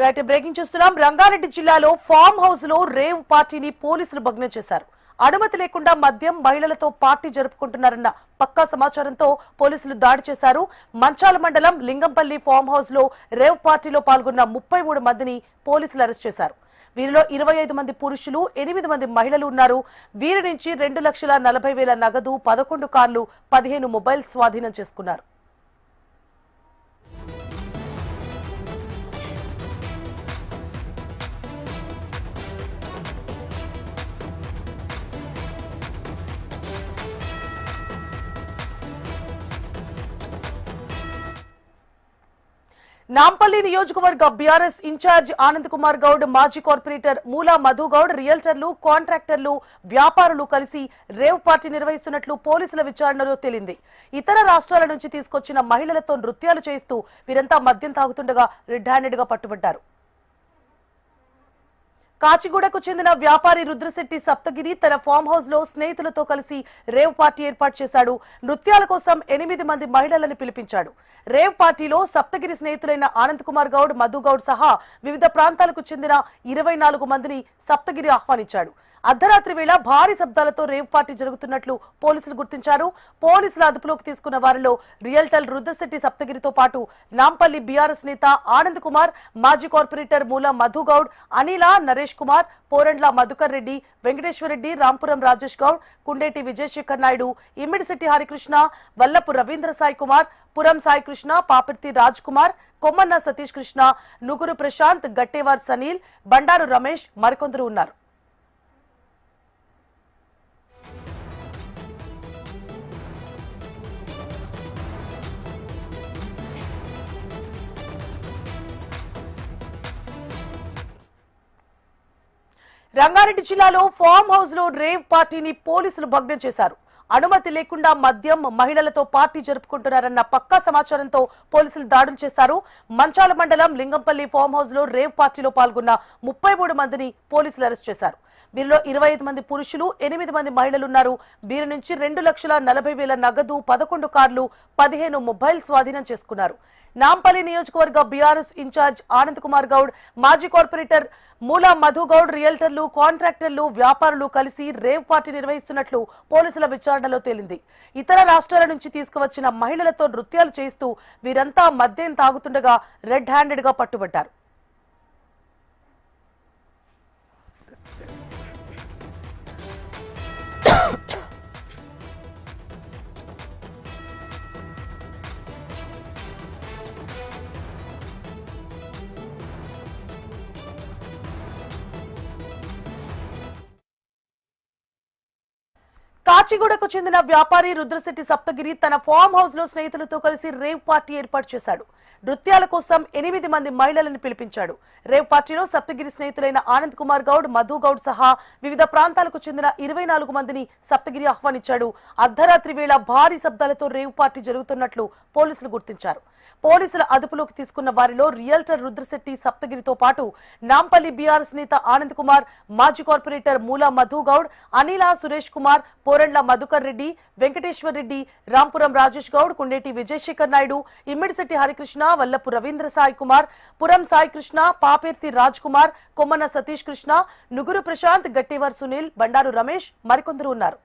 Right breaking చూస్తున్నాం. రంగారెడ్డి జిల్లాలో form హౌస్లో రేవ్ పార్టీని పోలీసులు భగ్నం చేశారు. అనుమతి లేకుండా మద్యం మహిళలతో పార్టీ జరుపుకుంటున్నారన్న పక్కా సమాచారంతో పోలీసులు దాడి చేశారు. మంచాల మండలం లింగంపల్లి ఫామ్ హౌస్లో రేవ్ పార్టీలో పాల్గొన్న ముప్పై మూడు మందిని పోలీసులు అరెస్ట్ చేశారు. వీరిలో ఇరవై ఐదు మంది పురుషులు ఎనిమిది మంది మహిళలు ఉన్నారు. వీరి నుంచి రెండు లక్షల నలభై వేల నగదు పదకొండు కార్లు పదిహేను మొబైల్ స్వాధీనం చేసుకున్నారు. నాంపల్లి నియోజకవర్గ బీఆర్ఎస్ ఇన్ఛార్జ్ ఆనంద్ కుమార్ గౌడ్ మాజీ కార్పొరేటర్ మూలా మధు గౌడ్ రియల్టర్లు కాంట్రాక్టర్లు వ్యాపారులు కలిసి రేవ్ పార్టీ నిర్వహిస్తున్నట్లు పోలీసుల విచారణలో తేలింది. ఇతర రాష్ట్రాల నుంచి తీసుకొచ్చిన మహిళలతో నృత్యాలు చేస్తూ వీరంతా మద్యం తాగుతుండగా రెడ్ హ్యాండెడ్గా పట్టుబడ్డారు. కాచిగూడకు చెందిన వ్యాపారి రుద్రశెట్టి సప్తగిరి తన ఫామ్ హౌస్లో స్నేహితులతో కలిసి రేవ్ పార్టీ ఏర్పాటు చేశాడు. నృత్యాల కోసం ఎనిమిది మంది మహిళలను పిలిపించాడు. రేవ్ పార్టీలో సప్తగిరి స్నేహితులైన ఆనంద్ కుమార్ గౌడ్ మధు గౌడ్ సహా వివిధ ప్రాంతాలకు చెందిన ఇరవై నాలుగు మందిని సప్తగిరి ఆహ్వానించాడు. అర్ధరాత్రి వేళ భారీ శబ్దాలతో రేవ్ పార్టీ జరుగుతున్నట్లు పోలీసులు గుర్తించారు. పోలీసుల అదుపులోకి తీసుకున్న వారిలో రియల్టల్ రుద్రశెట్టి సప్తగిరితో పాటు నాంపల్లి బీఆర్ఎస్ నేత ఆనంద్ కుమార్ మాజీ కార్పొరేటర్ మూల మధు గౌడ్ అనిల నరేష్ కుమార్ పోరండ్ల మధుకర్ రెడ్డి వెంకటేశ్వర రెడ్డి రాంపురం రాజేష్ గౌడ్ కుండేటి విజయశేఖర్ నాయుడు ఇమ్మిడిశెట్టి హరికృష్ణ వల్లపు రవీంద్ర సాయి కుమార్ పురం సాయి కృష్ణ పాపర్తి రాజ్ కుమార్ కొమ్మన్న సతీష్ కృష్ణ నుగురు ప్రశాంత్ గట్టేవార్ సనీల్ బండారు రమేష్ మరికొందరు ఉన్నారు. రంగారెడ్డి జిల్లాలో ఫామ్ హౌస్లో రేవ్ పార్టీని పోలీసులు భగ్నం చేశారు. అనుమతి లేకుండా మద్యం మహిళలతో పార్టీ జరుపుకుంటున్నారన్న పక్కా సమాచారంతో పోలీసులు దాడులు చేశారు. మంచాల మండలం లింగంపల్లి ఫామ్ హౌస్లో రేవ్ పార్టీలో పాల్గొన్న ముప్పై మూడు మందిని పోలీసులు అరెస్ట్ చేశారు. వీరిలో ఇరవై ఐదు మంది పురుషులు ఎనిమిది మంది మహిళలు ఉన్నారు వీరి నుంచి రెండు లక్షల నలభై వేల నగదు పదకొండు కార్లు పదిహేను మొబైల్ స్వాధీనం చేసుకున్నారు. నాంపల్లి నియోజకవర్గ బీఆర్ఎస్ ఇన్ఛార్జ్ ఆనంద్ కుమార్ గౌడ్ మాజీ కార్పొరేటర్ మూల మధు గౌడ్ రియల్టర్లు కాంట్రాక్టర్లు వ్యాపారులు కలిసి రేవ్ పార్టీ నిర్వహిస్తున్నట్లు పోలీసుల విచారణలో తేలింది. ఇతర రాష్ట్రాల నుంచి తీసుకువచ్చిన మహిళలతో నృత్యాలు చేస్తూ వీరంతా మద్యం తాగుతుండగా రెడ్ హ్యాండెడ్గా పట్టుబడ్డారు. కాచిగూడకు చెందిన వ్యాపారి రుద్రశెట్టి సప్తగిరి తన ఫామ్ హౌస్లో స్నేహితులతో కలిసి రేవ్ పార్టీ ఏర్పాటు చేశాడు. నృత్యాల కోసం ఎనిమిది మంది మహిళలను పిలిపించాడు. రేవ్ పార్టీలో సప్తగిరి స్నేహితులైన ఆనంద్ కుమార్ గౌడ్ మధు గౌడ్ సహా వివిధ ప్రాంతాలకు చెందిన ఇరవై నాలుగు మందిని సప్తగిరి ఆహ్వానించాడు. అర్ధరాత్రి వేళ భారీ శబ్దాలతో రేవ్ పార్టీ జరుగుతున్నట్లు పోలీసులు గుర్తించారు. పోలీసుల అదుపులోకి తీసుకున్న వారిలో రియల్టర్ రుద్రశెట్టి సప్తగిరితో పాటు నాంపల్లి బీఆర్ఎస్ నేత ఆనంద్ కుమార్ మాజీ కార్పొరేటర్ మూలా మధు గౌడ్ అనిల సురేష్ కుమార్ పోరండ్ల మధుకర్ రెడ్డి వెంకటేశ్వర్ రెడ్డి రాంపురం రాజేష్ గౌడ్ కుండేటి విజయశేఖర్ నాయుడు ఇమ్మిడిశెట్టి హరికృష్ణ వల్లపు రవీంద్ర సాయి కుమార్ పురం సాయి కృష్ణ పాపేర్తి రాజ్ కుమార్ కొమ్మన సతీష్ కృష్ణ నుగురు ప్రశాంత్ గట్టేవర్ సునీల్ బండారు రమేష్ మరికొందరు ఉన్నారు.